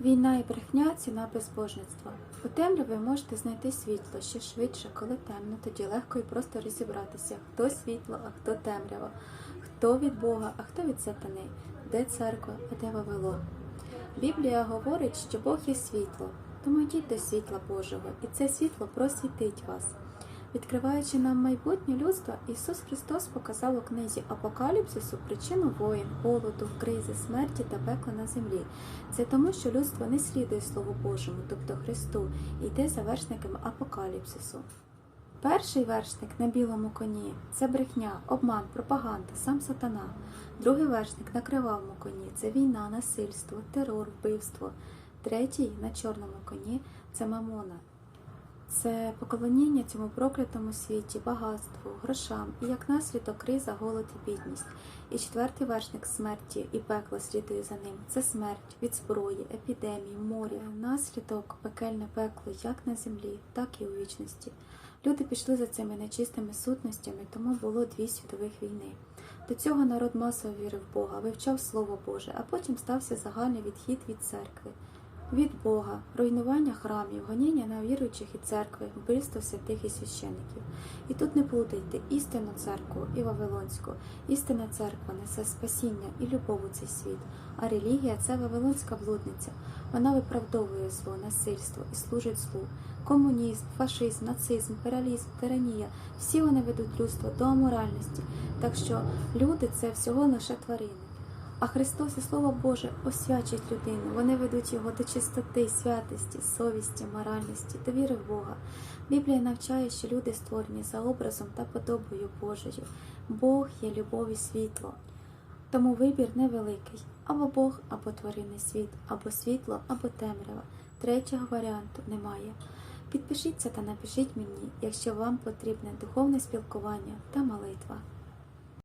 Війна і брехня ціна безбожництва. У темряві можете знайти світло ще швидше, коли темно, тоді легко і просто розібратися, хто світло, а хто темрява, хто від Бога, а хто від сатани, де церква, а де Вавилон. Біблія говорить, що Бог є світло, тому йдіть до світла Божого, і це світло просвітить вас. Відкриваючи нам майбутнє людства, Ісус Христос показав у книзі Апокаліпсису причину воїн, голоду, кризи, смерті та пекла на землі. Це тому, що людство не слідує Слову Божому, тобто Христу, і йде за вершниками апокаліпсису. Перший вершник на білому коні це брехня, обман, пропаганда, сам сатана. Другий вершник на кривавому коні це війна, насильство, терор, вбивство. Третій на чорному коні це мамона. Це поклоніння цьому проклятому світі, багатству, грошам і як наслідок криза, голод і бідність. І четвертий вершник смерті і пекла слідує за ним. Це смерть від зброї, епідемії, моря, наслідок пекельне пекло як на землі, так і у вічності. Люди пішли за цими нечистими сутностями, тому було дві світових війни. До цього народ масово вірив в Бога, вивчав Слово Боже, а потім стався загальний відхід від церкви. Від Бога, руйнування храмів, гоніння на віруючих і церкви, вбивство святих і священиків. І тут не плутайте істинну церкву і Вавилонську. Істинна церква несе спасіння і любов у цей світ, а релігія це Вавилонська блудниця. Вона виправдовує зло, насильство і служить злу. Комунізм, фашизм, нацизм, пералізм, тиранія всі вони ведуть людство до аморальності. Так що люди це всього лише тварини. А Христос і Слово Боже освячують людину. Вони ведуть його до чистоти, святості, совісті, моральності, до віри в Бога. Біблія навчає, що люди створені за образом та подобою Божою. Бог є любов і світло. Тому вибір невеликий або Бог, або тваринний світ, або світло, або темрява. Третього варіанту немає. Підпишіться та напишіть мені, якщо вам потрібне духовне спілкування та молитва.